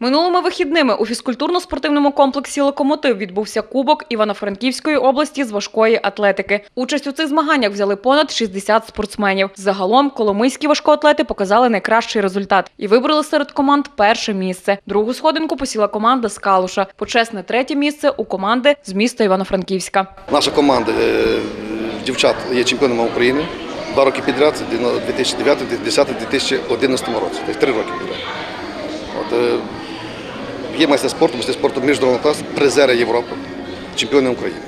Минулими вихідними у фізкультурно-спортивному комплексі «Локомотив» відбувся Кубок Івано-Франківської області з важкої атлетики. Участь у цих змаганнях взяли понад 60 спортсменів. Загалом коломийські важкоатлети показали найкращий результат і вибрали серед команд перше місце. Другу сходинку посіла команда з Калуша. Почесне третє місце у команди з міста Івано-Франківська. Наша команда е, дівчат є чемпіонами України два роки підряд, 2009, 2010, 2011 році, тобто три роки підряд. Е, є майстер спорту, майстер спорту міжнародного класу, призери Європи, чемпіони України.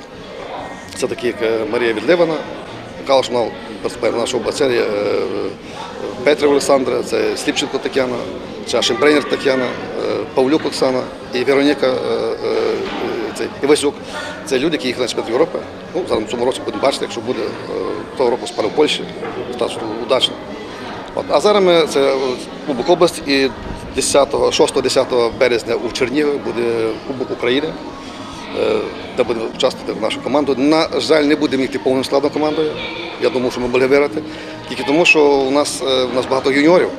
Це такі, як е, Марія Відливана, Калашмал, нашого бацері, Петра Олександра, це Сліпченко Тетяна, це Шимбрейнер Тетяна, е, Павлюк Оксана і Вероніка е, е, цей, Івасюк. Це люди, які їхали на чемпіонат Європи. Ну, зараз в цьому році будемо бачити, якщо буде е, того року спали в Польщі, достатньо удачно. От. А зараз ми це е, Кубок області і 6-10 березня у Чернігові буде Кубок України, е, де буде участвувати в нашу команду. На жаль, не будемо йти повним складом командою. Я думаю, що ми могли виграти. Тільки тому, що у нас, е, у нас багато юніорів.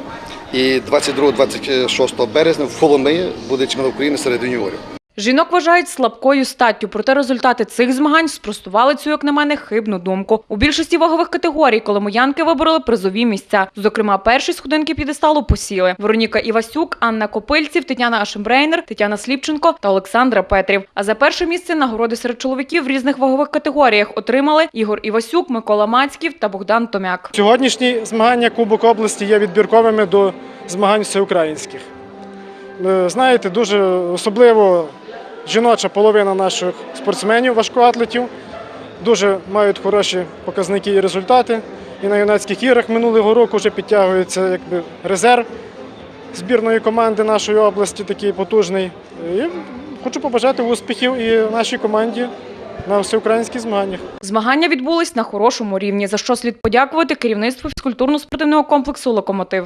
І 22-26 березня в Холомиї буде чемпіонат України серед юніорів. Жінок вважають слабкою статтю, проте результати цих змагань спростували цю, як на мене, хибну думку. У більшості вагових категорій коломиянки вибороли призові місця. Зокрема, перші сходинки підесталу посіли Вероніка Івасюк, Анна Копильців, Тетяна Ашембрейнер, Тетяна Сліпченко та Олександра Петрів. А за перше місце нагороди серед чоловіків в різних вагових категоріях отримали Ігор Івасюк, Микола Мацьків та Богдан Томяк. Сьогоднішні змагання Кубок області є відбірковими до змагань всеукраїнських. Е, Знаєте, дуже особливо жіноча половина наших спортсменів, важкоатлетів, дуже мають хороші показники і результати. І на юнацьких іграх минулого року вже підтягується якби, резерв збірної команди нашої області, такий потужний. І хочу побажати успіхів і нашій команді на всеукраїнських змаганнях. Змагання відбулись на хорошому рівні, за що слід подякувати керівництву фізкультурно-спортивного комплексу Локомотив.